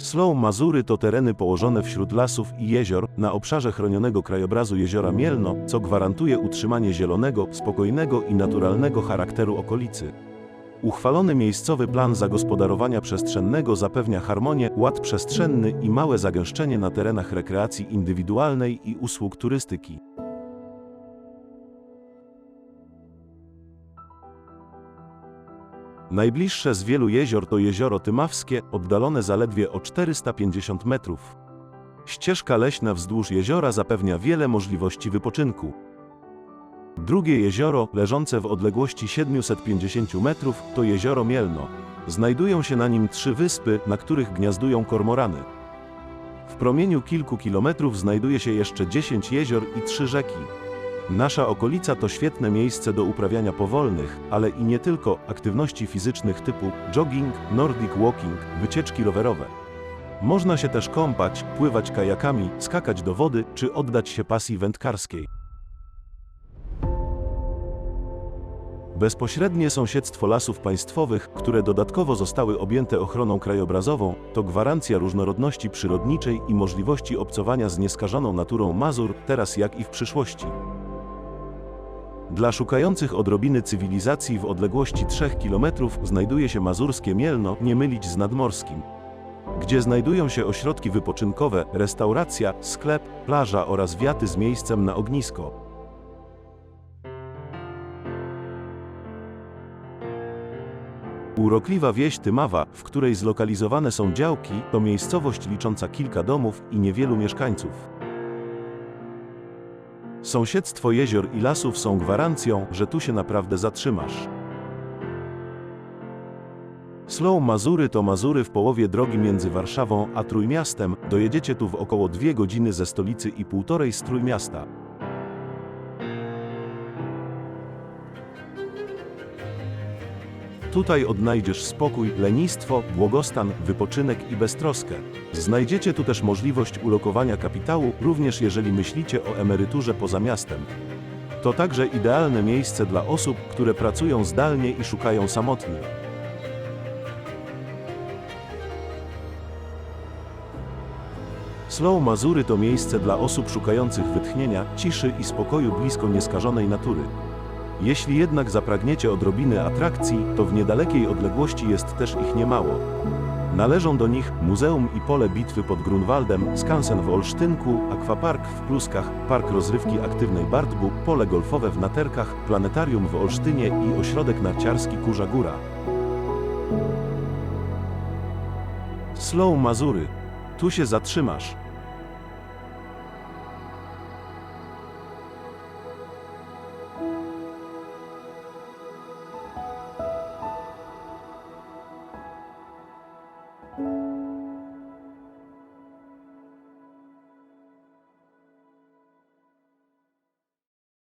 Slow Mazury to tereny położone wśród lasów i jezior na obszarze chronionego krajobrazu jeziora Mielno, co gwarantuje utrzymanie zielonego, spokojnego i naturalnego charakteru okolicy. Uchwalony miejscowy plan zagospodarowania przestrzennego zapewnia harmonię, ład przestrzenny i małe zagęszczenie na terenach rekreacji indywidualnej i usług turystyki. Najbliższe z wielu jezior to jezioro Tymawskie, oddalone zaledwie o 450 metrów. Ścieżka leśna wzdłuż jeziora zapewnia wiele możliwości wypoczynku. Drugie jezioro, leżące w odległości 750 metrów, to jezioro Mielno. Znajdują się na nim trzy wyspy, na których gniazdują kormorany. W promieniu kilku kilometrów znajduje się jeszcze 10 jezior i trzy rzeki. Nasza okolica to świetne miejsce do uprawiania powolnych, ale i nie tylko aktywności fizycznych typu jogging, nordic walking, wycieczki rowerowe. Można się też kąpać, pływać kajakami, skakać do wody czy oddać się pasji wędkarskiej. Bezpośrednie sąsiedztwo lasów państwowych, które dodatkowo zostały objęte ochroną krajobrazową, to gwarancja różnorodności przyrodniczej i możliwości obcowania z nieskażoną naturą Mazur, teraz jak i w przyszłości. Dla szukających odrobiny cywilizacji w odległości 3 km znajduje się mazurskie Mielno, nie mylić z nadmorskim, gdzie znajdują się ośrodki wypoczynkowe, restauracja, sklep, plaża oraz wiaty z miejscem na ognisko. Urokliwa wieś Tymawa, w której zlokalizowane są działki, to miejscowość licząca kilka domów i niewielu mieszkańców. Sąsiedztwo jezior i lasów są gwarancją, że tu się naprawdę zatrzymasz. Slow Mazury to Mazury w połowie drogi między Warszawą a Trójmiastem. Dojedziecie tu w około dwie godziny ze stolicy i półtorej z Trójmiasta. Tutaj odnajdziesz spokój, lenistwo, błogostan, wypoczynek i beztroskę. Znajdziecie tu też możliwość ulokowania kapitału, również jeżeli myślicie o emeryturze poza miastem. To także idealne miejsce dla osób, które pracują zdalnie i szukają samotnie. Slow Mazury to miejsce dla osób szukających wytchnienia, ciszy i spokoju blisko nieskażonej natury. Jeśli jednak zapragniecie odrobiny atrakcji, to w niedalekiej odległości jest też ich niemało. Należą do nich Muzeum i Pole Bitwy pod Grunwaldem, skansen w Olsztynku, akwapark w Pluskach, Park Rozrywki Aktywnej Bartbu, pole golfowe w Naterkach, planetarium w Olsztynie i ośrodek narciarski Kurza Góra. Slow Mazury. Tu się zatrzymasz.